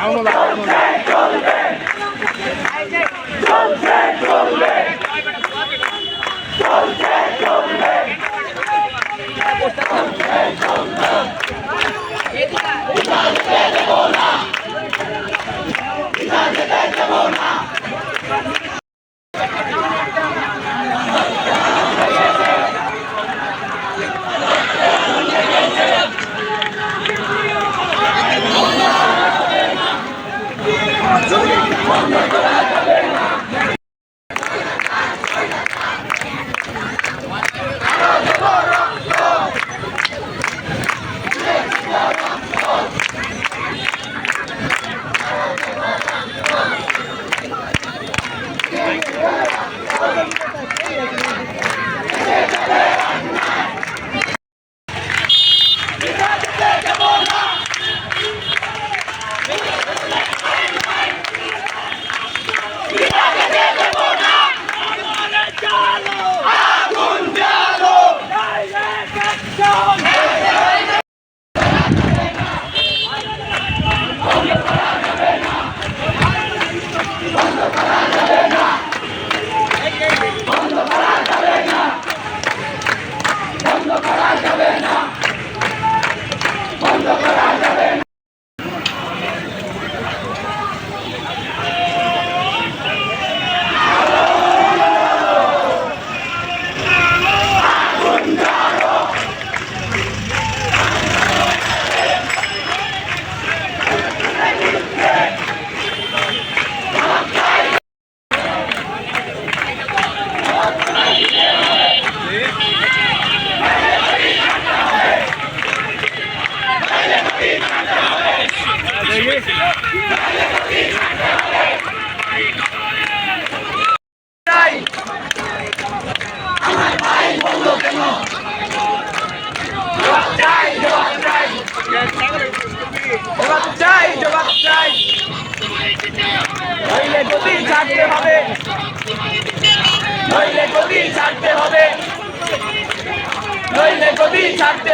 Vamos lá, vamos lá. Oh, my God. জবাব চাই জবাব চাই নইলে গতি ছাড়তে হবে নইলে গতি ছাড়তে হবে নইলে গতি ছাড়তে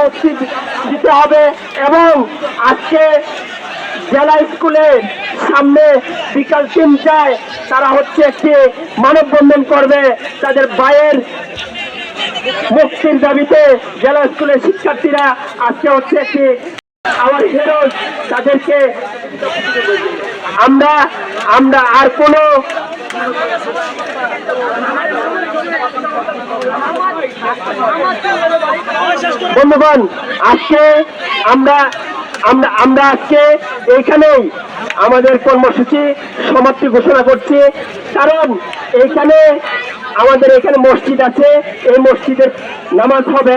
মুক্তি দিতে হবে এবং আজকে জেলা স্কুলের সামনে বিকাল তিনটায় তারা হচ্ছে একটি মানববন্ধন করবে। তাদের ভাইয়ের মুক্তির দাবিতে জেলা স্কুলের শিক্ষার্থীরা আজকে হচ্ছে একটি আমার হিরোজ তাদেরকে আমরা আমরা আর কোনো বন্ধুগণ, আজকে আমরা আমরা আমরা আজকে এইখানেই আমাদের কর্মসূচি সমাপ্তি ঘোষণা করছি। কারণ এইখানে আমাদের এখানে মসজিদ আছে, এই মসজিদের নামাজ হবে।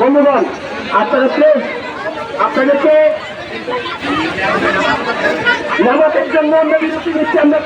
বন্ধুগণ প্লিজ আপনাদেরকে নামাজের জন্য আমরা বিরতি নিচ্ছি আমরা